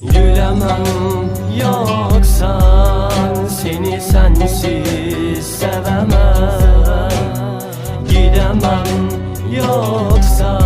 Gülemem yoksa seni sensiz sevemem. Gidemem yoksa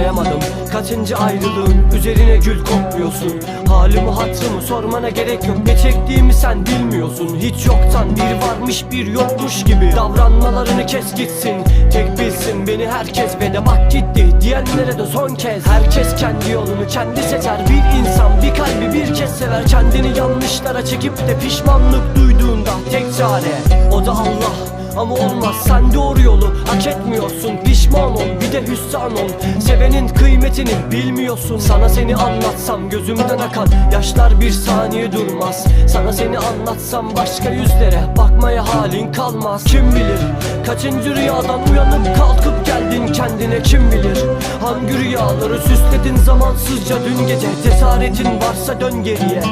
ben sayamadım kaçıncı ayrılığın Üzerine gül kokmuyorsun Halimi hatırımı sormana gerek yok. Ne çektiğimi sen bilmiyorsun. Hiç yoktan bir varmış bir yokmuş gibi. Davranmalarını kes gitsin. Tek bilsin beni herkes ve de bak gitti. Diyenlere de son kez. Herkes kendi yolunu kendi seçer. Bir insan bir kalbi bir kez sever. Kendini yanlışlara çekip de pişmanlık duyduğunda Tek çare. O da Allah ama olmaz sen doğru yolu hak etmiyorsun. Pişman ol bir de hüsran ol. Sevenin kıymetini bilmiyorsun. Sana seni anlatsam gözümden akan Yaşlar bir saniye durmaz. Sana seni anlatsam başka yüzlere Bakmaya halin kalmaz. Kim bilir kaçıncı rüyadan uyanıp kalkıp geldin kendine? Kim bilir hangi rüyaları süsledin zamansızca? Dün gece Cesaretin varsa dön geriye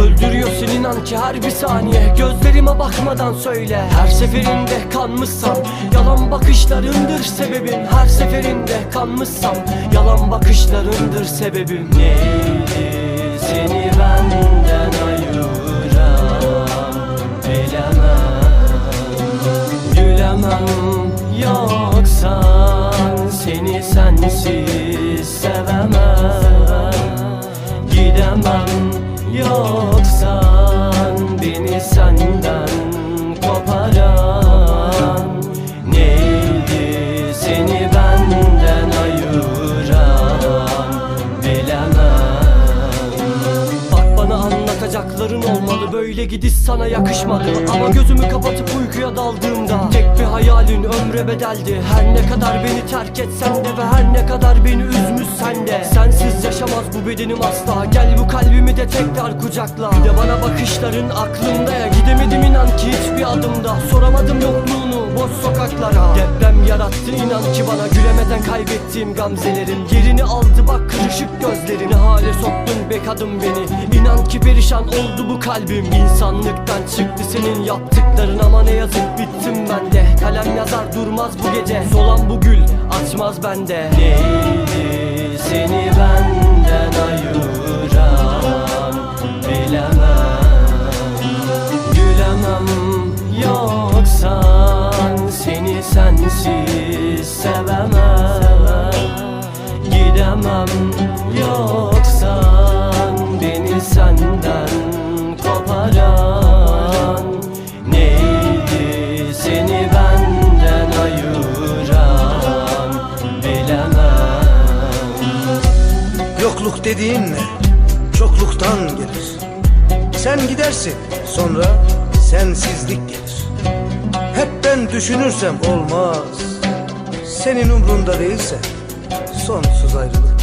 Öldürüyorsun inan ki her bir saniye. Gözlerime bakmadan söyle. Her seferinde kanmışsam Yalan bakışlarındır sebebim. Her seferinde kanmışsam Yalan bakışlarındır sebebim. Neydi seni benden ayıran Bilemem. Gülemem yoksa Seni sensiz sevemem Neydi seni benden ayıran bilemem. Bak bana anlatacakların olmalı böyle gidiş sana yakışmadı. Ama gözümü kapatıp uykuya daldığımda Tek hayalin ömre bedeldi. Her ne kadar beni terk etsen de ve her ne kadar beni üzmüşsen de. Sensiz yaşamaz bu bedenim asla. Gel bu kalbimi de tekrar kucakla. Bir de bana bakışların aklımda ya. Gidemedim inan ki hiçbir adımda. Soramadım yokluğunu boş sokaklara. Deprem yarattı inan ki bana Gülemeden kaybettiğim gamzelerin. Yerini aldı bak kırışık gözlerin. Ne hale soktun be kadın beni? İnan ki perişan oldu bu kalbim. İnsanlıktan çıktı senin yaptıkların. Ama ne yazık bittim ben de Kalem yazar durmaz bu gece. Solan bu gül açmaz bende. Neydi seni benden ayıran Bilemem. Gülemem yoksa Seni sensiz sevemem dediğin ne? Çokluktan gelir. Sen gidersin, sonra sensizlik gelir. Hep ben düşünürsem olmaz. Senin umrunda değilse sonsuz ayrılık